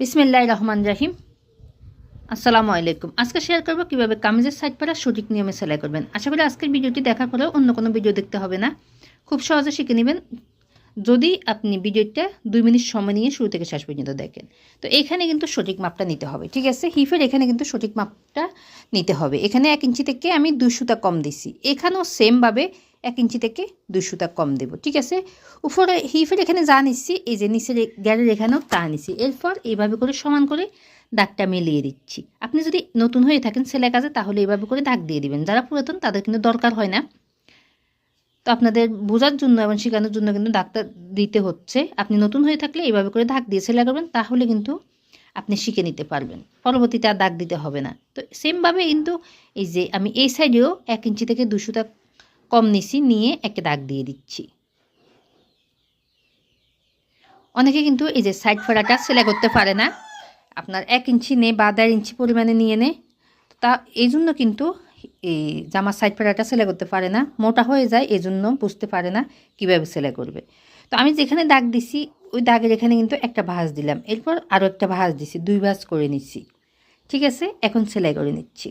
বিসমিল্লাহ রহমান রাহিম। আসসালামু আলাইকুম। আজকে শেয়ার করব কীভাবে কামিজের সাইড পাড়া সঠিক নিয়মে সেলাই করবেন। আশা করি আজকের ভিডিওটি দেখার পরেও অন্য কোনো ভিডিও দেখতে হবে না। খুব সহজে শিখে নেবেন। যদি আপনি ভিডিওটা দুই মিনিট সময় নিয়ে শুরু থেকে শেষ পর্যন্ত দেখেন, তো এখানে কিন্তু সঠিক মাপটা নিতে হবে, ঠিক আছে? হিফের এখানে কিন্তু সঠিক মাপটা নিতে হবে। এখানে এক ইঞ্চি থেকে আমি দুই সুতা কম দিছি। এখানেও সেমভাবে এক ইঞ্চি থেকে সুতা কম দেব, ঠিক আছে? উপরে, হিফের এখানে যা নিচ্ছি, এই যে নিচের গ্যারের এখানেও তা নিচ্ছি। এরপর এইভাবে করে সমান করে দাগটা মিলিয়ে দিচ্ছি। আপনি যদি নতুন হয়ে থাকেন সেলাই কাজে, তাহলে এইভাবে করে দাগ দিয়ে দিবেন। যারা পুরাতন, তাদের কিন্তু দরকার হয় না। তো আপনাদের বোঝার জন্য এবং শেখানোর জন্য কিন্তু দাগটা দিতে হচ্ছে। আপনি নতুন হয়ে থাকলে এইভাবে করে দাগ দিয়ে সেলাই করবেন, তাহলে কিন্তু আপনি শিখে নিতে পারবেন। পরবর্তীতে আর দাগ দিতে হবে না। তো সেমভাবে কিন্তু এই যে আমি এই সাইডেও এক ইঞ্চি থেকে দুশোটা কম নিছি, নিয়ে একটা দাগ দিয়ে দিচ্ছি। অনেকে কিন্তু এই যে সাইড ফেরাটা সেলাই করতে পারে না। আপনার এক ইঞ্চি নে বা দেড় ইঞ্চি পরিমাণে নিয়ে নে। তা এই জন্য কিন্তু এই জামার সাইড ফেরাটা সেলাই করতে পারে না। মোটা হয়ে যায় এই জন্য বুঝতে পারে না কীভাবে সেলাই করবে। তো আমি যেখানে দাগ দিছি, ওই দাগের এখানে কিন্তু একটা ভাঁজ দিলাম। এরপর আরও একটা ভাঁজ দিছি, দুই ভাঁজ করে নিচ্ছি। ঠিক আছে? এখন সেলাই করে নিচ্ছি।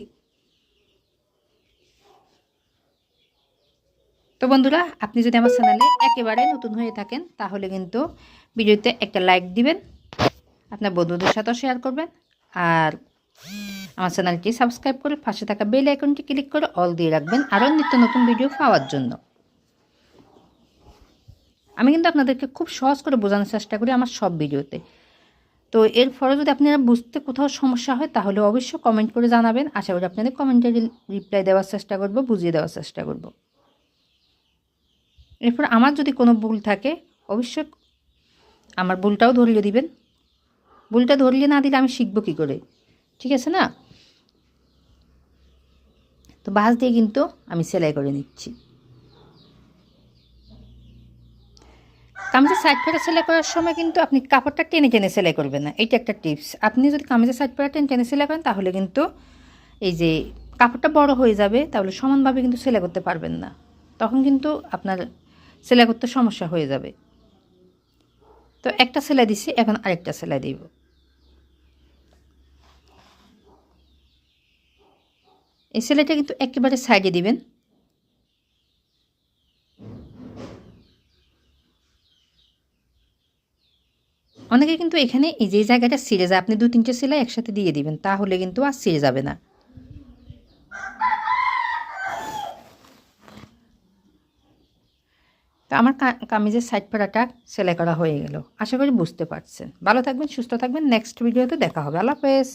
তো বন্ধুরা, আপনি যদি আমার চ্যানেলে একেবারে নতুন হয়ে থাকেন, তাহলে কিন্তু ভিডিওতে একটা লাইক দিবেন, আপনার বন্ধুদের সাথেও শেয়ার করবেন, আর আমার চ্যানেলটি সাবস্ক্রাইব করে পাশে থাকা বেল আইকনটি ক্লিক করে অল দিয়ে রাখবেন, আরও নিত্য নতুন ভিডিও পাওয়ার জন্য। আমি কিন্তু আপনাদেরকে খুব সহজ করে বোঝানোর চেষ্টা করি আমার সব ভিডিওতে। তো এর ফলে যদি আপনারা বুঝতে কোথাও সমস্যা হয়, তাহলে অবশ্যই কমেন্ট করে জানাবেন। আশা করি আপনাদের কমেন্টে রিপ্লাই দেওয়ার চেষ্টা করব, বুঝিয়ে দেওয়ার চেষ্টা করব। এরপর আমার যদি কোনো ভুল থাকে, অবশ্যই আমার ভুলটাও ধরিয়ে দিবেন। ভুলটা ধরিয়ে না দিলে আমি শিখব কী করে? ঠিক আছে না? তো বাস দিয়ে কিন্তু আমি সেলাই করে নিচ্ছি। কামিজের সাইড ফেরা সেলাই করার সময় কিন্তু আপনি কাপড়টা টেনে টেনে সেলাই করবেন না। এইটা একটা টিপস। আপনি যদি কামিজের সাইড ফেরা টেনে টেনে সেলাই করেন, তাহলে কিন্তু এই যে কাপড়টা বড় হয়ে যাবে, তাহলে সমানভাবে কিন্তু সেলাই করতে পারবেন না। তখন কিন্তু আপনার সেলাই করতে সমস্যা হয়ে যাবে। তো একটা সেলাই দিছি, এখন আরেকটা সেলাই দিব। এই সেলাইটা কিন্তু একেবারে সাইডে দিবেন। অনেকে কিন্তু এখানে এই যে জায়গাটা ছিঁড়ে যায়, আপনি দু তিনটে সেলাই একসাথে দিয়ে দিবেন, তাহলে কিন্তু আর ছিঁড়ে যাবে না। তো আমার কামিজের সাইড পাড়াটা সেলাই করা হয়ে গেল। আশা করি বুঝতে পারছেন। ভালো থাকবেন, সুস্থ থাকবেন। নেক্সট ভিডিওতে দেখা হবে। আল্লাহ হাফেজ।